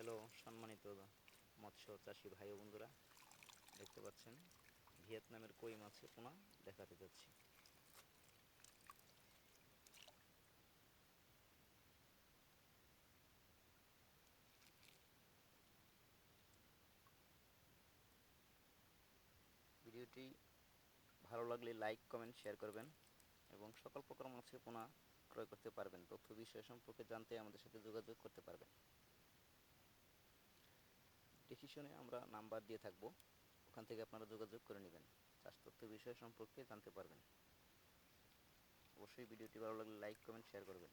Hello, সম্মানিত মৎস্য চাষি ভাই বন্ধুরা, দেখতে পাচ্ছেন ভিয়েতনামের কই মাছের পোনা দেখাতে যাচ্ছি। ভিডিওটি ভালো লাগলে লাইক, কমেন্ট, শেয়ার করবেন এবং সকল প্রকার মাছের পোনা ক্রয় করতে পারবেন। তথ্য বিষয় সম্পর্কে জানতে আমাদের সাথে যোগাযোগ করতে পারবেন। ডিসিশনে আমরা নাম্বার দিয়ে থাকব। ওখান থেকে আপনারা যোগাযোগ করে নেবেন। চাষ তথ্য বিষয় সম্পর্কে জানতে পারবেন। অবশ্যই ভিডিওটি ভালো লাগলে লাইক কমেন্ট শেয়ার করবেন।